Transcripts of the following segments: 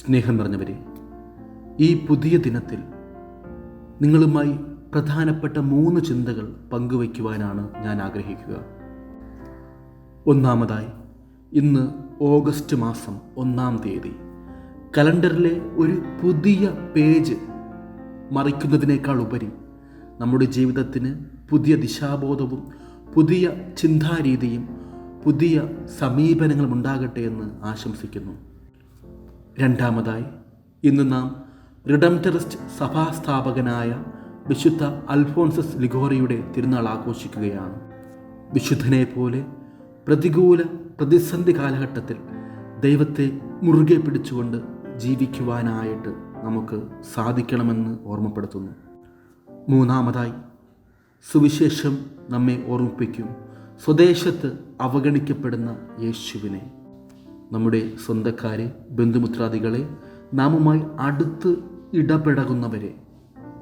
സ്നേഹം നിറഞ്ഞവരെ ഈ പുതിയ ദിനത്തിൽ നിങ്ങളുമായി പ്രധാനപ്പെട്ട മൂന്ന് ചിന്തകൾ പങ്കുവയ്ക്കുവാനാണ് ഞാൻ ആഗ്രഹിക്കുക. ഒന്നാമതായി ഇന്ന് ഓഗസ്റ്റ് മാസം ഒന്നാം തീയതി കലണ്ടറിലെ ഒരു പുതിയ പേജ് മറിക്കുന്നതിനേക്കാൾ ഉപരി നമ്മുടെ ജീവിതത്തിന് പുതിയ ദിശാബോധവും പുതിയ ചിന്താരീതിയും പുതിയ സമീപനങ്ങളും ഉണ്ടാകട്ടെ എന്ന് ആശംസിക്കുന്നു. രണ്ടാമതായി ഇന്ന് നാം റിഡംറ്ററിസ്റ്റ് സഭാസ്ഥാപകനായ വിശുദ്ധ അൽഫോൺസസ് ലിഗോറിയുടെ തിരുനാൾ ആഘോഷിക്കുകയാണ്. വിശുദ്ധനെ പോലെ പ്രതികൂല പ്രതിസന്ധി കാലഘട്ടത്തിൽ ദൈവത്തെ മുറുകെ പിടിച്ചുകൊണ്ട് ജീവിക്കുവാനായിട്ട് നമുക്ക് സാധിക്കണമെന്ന് ഓർമ്മപ്പെടുത്തുന്നു. മൂന്നാമതായി സുവിശേഷം നമ്മെ ഓർമ്മിപ്പിക്കും. സ്വദേശത്ത് അവഗണിക്കപ്പെടുന്ന യേശുവിനെ. നമ്മുടെ സ്വന്തക്കാരെ ബന്ധുമിത്രാദികളെ നാമുമായി അടുത്ത് ഇടപെടകുന്നവരെ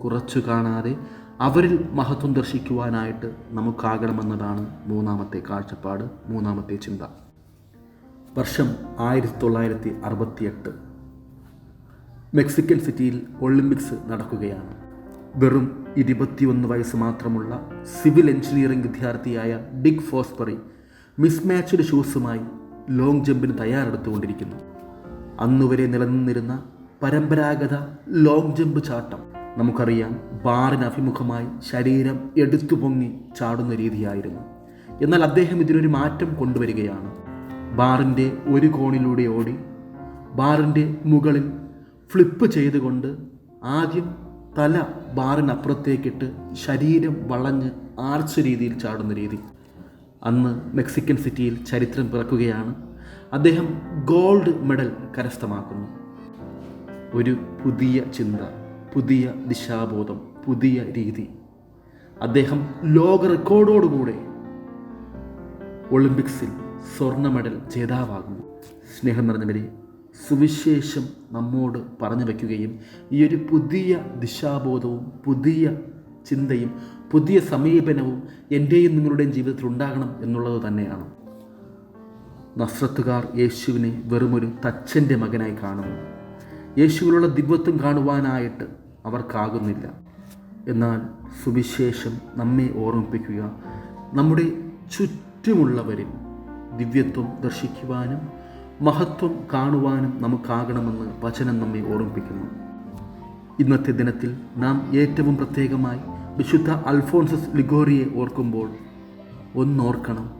കുറച്ചു കാണാതെ അവരിൽ മഹത്വം ദർശിക്കുവാനായിട്ട് നമുക്കാകണമെന്നതാണ് മൂന്നാമത്തെ കാഴ്ചപ്പാട് മൂന്നാമത്തെ ചിന്ത. വർഷം ആയിരത്തി തൊള്ളായിരത്തി അറുപത്തിയെട്ട് മെക്സിക്കൻ സിറ്റിയിൽ ഒളിമ്പിക്സ് നടക്കുകയാണ്. വെറും ഇരുപത്തിയൊന്ന് വയസ്സ് മാത്രമുള്ള സിവിൽ എഞ്ചിനീയറിംഗ് വിദ്യാർത്ഥിയായ ഡിക് ഫോസ്പറി മിസ്മാച്ച്ഡ് ഷൂസുമായി ലോങ് ജമ്പിന് തയ്യാറെടുത്തുകൊണ്ടിരിക്കുന്നു. അന്നുവരെ നിലനിന്നിരുന്ന പരമ്പരാഗത ലോങ് ജമ്പ് ചാട്ടം നമുക്കറിയാം ബാറിന് അഭിമുഖമായി ശരീരം എടുത്തു പൊങ്ങി ചാടുന്ന രീതിയായിരുന്നു. എന്നാൽ അദ്ദേഹം ഇതിനൊരു മാറ്റം കൊണ്ടുവരികയാണ്. ബാറിന്റെ ഒരു കോണിലൂടെ ഓടി ബാറിന്റെ മുകളിൽ ഫ്ലിപ്പ് ചെയ്തുകൊണ്ട് ആദ്യം തല ബാറിനപ്പുറത്തേക്കിട്ട് ശരീരം വളഞ്ഞ് ആർച്ച രീതിയിൽ ചാടുന്ന രീതി. അന്ന് മെക്സിക്കൻ സിറ്റിയിൽ ചരിത്രം പിറക്കുകയാണ്. അദ്ദേഹം ഗോൾഡ് മെഡൽ കരസ്ഥമാക്കുന്നു. ഒരു പുതിയ ചിന്ത പുതിയ ദിശാബോധം പുതിയ രീതി. അദ്ദേഹം ലോക റെക്കോർഡോടുകൂടെ ഒളിമ്പിക്സിൽ സ്വർണ മെഡൽ ജേതാവാകുന്നു. സ്നേഹം നിറഞ്ഞവരെ സുവിശേഷം നമ്മോട് പറഞ്ഞു വയ്ക്കുകയും ഈ ഒരു പുതിയ ദിശാബോധവും പുതിയ ചിന്തയും പുതിയ സമീപനവും എന്റെയും നിങ്ങളുടെയും ജീവിതത്തിൽ ഉണ്ടാകണം എന്നുള്ളത് തന്നെയാണ്. നസ്രത്തുകാർ യേശുവിനെ വെറുമൊരു തച്ചന്റെ മകനായി കാണുന്നു. യേശുവിലുള്ള ദിവ്യത്വം കാണുവാനായിട്ട് അവർക്കാകുന്നില്ല. എന്നാൽ സുവിശേഷം നമ്മെ ഓർമ്മിപ്പിക്കുക നമ്മുടെ ചുറ്റുമുള്ളവരിൽ ദിവ്യത്വം ദർശിക്കുവാനും മഹത്വം കാണുവാനും നമുക്കാകണമെന്ന് വചനം നമ്മെ ഓർമ്മിപ്പിക്കുന്നു. ഇന്നത്തെ ദിനത്തിൽ നാം ഏറ്റവും പ്രത്യേകമായി വിശുദ്ധ അൽഫോൺസസ് ലിഗോറിയെ ഓർക്കുമ്പോൾ ഒന്നോർക്കണം.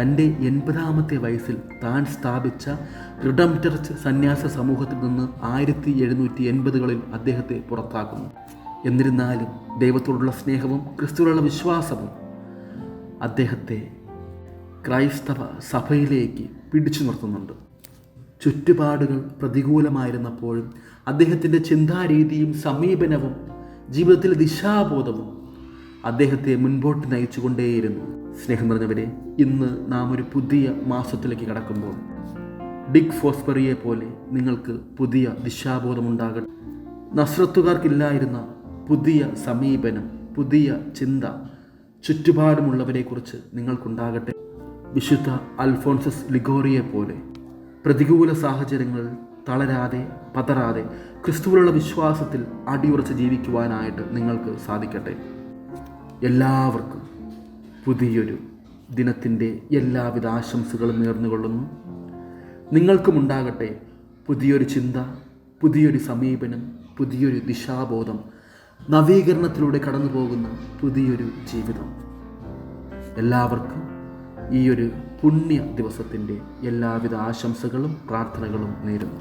തന്റെ എൺപതാമത്തെ വയസ്സിൽ താൻ സ്ഥാപിച്ച റിഡം ചർച്ച് സന്യാസ സമൂഹത്തിൽ നിന്ന് ആയിരത്തി എഴുന്നൂറ്റി എൺപതുകളിൽ അദ്ദേഹത്തെ പുറത്താക്കുന്നു. എന്നിരുന്നാലും ദൈവത്തോടുള്ള സ്നേഹവും ക്രിസ്തുവിലുള്ള വിശ്വാസവും അദ്ദേഹത്തെ ക്രൈസ്തവ സഭയിലേക്ക് പിടിച്ചു നിർത്തുന്നുണ്ട്. ചുറ്റുപാടുകൾ പ്രതികൂലമായിരുന്നപ്പോഴും അദ്ദേഹത്തിന്റെ ചിന്താരീതിയും സമീപനവും ജീവിതത്തിലെ ദിശാബോധവും അദ്ദേഹത്തെ മുൻപോട്ട് നയിച്ചുകൊണ്ടേയിരുന്നു. സ്നേഹം നിറഞ്ഞവരെ ഇന്ന് നാം ഒരു പുതിയ മാസത്തിലേക്ക് കടക്കുമ്പോൾ ഡിഗ് ഫോസ്ബറിയെ പോലെ നിങ്ങൾക്ക് പുതിയ ദിശാബോധമുണ്ടാകട്ടെ നസ്രത്തുകാർക്കില്ലായിരുന്ന പുതിയ സമീപനം പുതിയ ചിന്ത ചുറ്റുപാടുമുള്ളവരെക്കുറിച്ച് നിങ്ങൾക്കുണ്ടാകട്ടെ. വിശുദ്ധ അൽഫോൺസസ് ലിഗോറിയെ പോലെ പ്രതികൂല സാഹചര്യങ്ങൾ തളരാതെ പതറാതെ ക്രിസ്തുവിലുള്ള വിശ്വാസത്തിൽ അടിയുറച്ച് ജീവിക്കുവാനായിട്ട് നിങ്ങൾക്ക് സാധിക്കട്ടെ. എല്ലാവർക്കും പുതിയൊരു ദിനത്തിന്റെ എല്ലാവിധ ആശംസകളും നേർന്നുകൊള്ളുന്നു. നിങ്ങൾക്കും ഉണ്ടാകട്ടെ പുതിയൊരു ചിന്ത പുതിയൊരു സമീപനം പുതിയൊരു ദിശാബോധം നവീകരണത്തിലൂടെ കടന്നു പോകുന്ന പുതിയൊരു ജീവിതം. എല്ലാവർക്കും ഈ ഒരു പുണ്യ ദിവസത്തിന്റെ എല്ലാവിധ ആശംസകളും പ്രാർത്ഥനകളും നേരുന്നു.